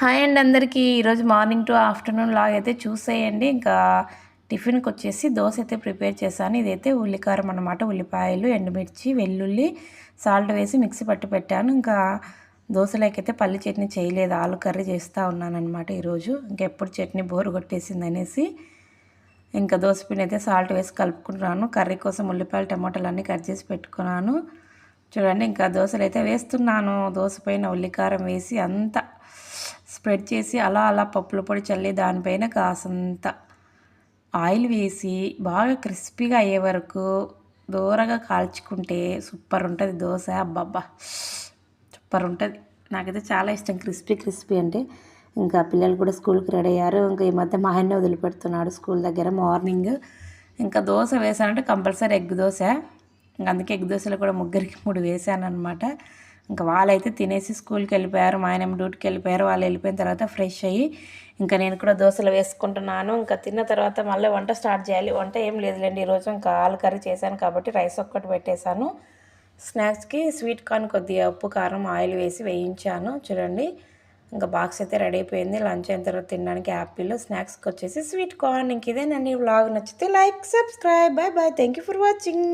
Hi అండి అందరికీ. ఈరోజు మార్నింగ్ టు ఆఫ్టర్నూన్ లాగా అయితే చూసేయండి. ఇంకా టిఫిన్కి వచ్చేసి దోశ అయితే ప్రిపేర్ చేశాను. ఇదైతే ఉల్లికారం అనమాట ఉల్లిపాయలు ఎండుమిర్చి వెల్లుల్లి సాల్ట్ వేసి మిక్సీ పట్టి పెట్టాను. ఇంకా దోశలకైతే పల్లి చట్నీ చేయలేదు. ఆలు కర్రీ చేస్తూ ఉన్నానమాట ఈరోజు. ఇంకెప్పుడు చట్నీ బోరు కొట్టేసింది అనేసి ఇంకా దోశ పిండి అయితే సాల్ట్ వేసి కలుపుకుంటున్నాను. కర్రీ కోసం ఉల్లిపాయలు టమాటాలు అన్నీ కట్ చేసి పెట్టుకున్నాను. చూడండి ఇంకా దోశలు అయితే వేస్తున్నాను. దోశ పైన ఉల్లికారం వేసి అంతా స్ప్రెడ్ చేసి అలా అలా పప్పుల పొడి చల్లి దానిపైన కాసంత ఆయిల్ వేసి బాగా క్రిస్పీగా అయ్యే వరకు దూరగా కాల్చుకుంటే సూపర్ ఉంటుంది దోశ. అబ్బబ్బా. సూపర్ ఉంటుంది. నాకైతే చాలా ఇష్టం. క్రిస్పీ క్రిస్పీ అంటే ఇంకా పిల్లలు కూడా స్కూల్కి రెడీ అయ్యారు. ఇంకా ఈ మధ్య మా ఆయన వదిలిపెడుతున్నాడు స్కూల్ దగ్గర మార్నింగ్. ఇంకా దోశ వేసానంటే కంపల్సరీ ఎగ్ దోశ. ఇంక అందుకే ఎగ్ దోశలు కూడా ముగ్గురికి మూడు వేసాను అనమాట ఇంకా వాళ్ళైతే తినేసి స్కూల్కి వెళ్ళిపోయారు మా ఆయన డ్యూటీకి వెళ్ళిపోయారు వాళ్ళు వెళ్ళిపోయిన తర్వాత ఫ్రెష్ అయ్యి ఇంకా నేను కూడా దోశలు వేసుకుంటున్నాను. ఇంకా తిన్న తర్వాత మళ్ళీ వంట స్టార్ట్ చేయాలి. వంట ఏం లేదులేండి ఈరోజు ఇంకా ఆలు కర్రీ చేశాను కాబట్టి రైస్ ఒక్కటి పెట్టేశాను. స్నాక్స్కి స్వీట్ కార్న్ కొద్దిగా ఉప్పు కారం ఆయిల్ వేసి వేయించాను. చూడండి ఇంకా బాక్స్ అయితే రెడీ అయిపోయింది. లంచ్ అయిన తర్వాత తినడానికి యాపిల్ స్నాక్స్కి వచ్చేసి స్వీట్ కార్న్. ఇంక ఇదేనండి వ్లాగ్. నచ్చితే like subscribe. Bye bye. Thank you for watching.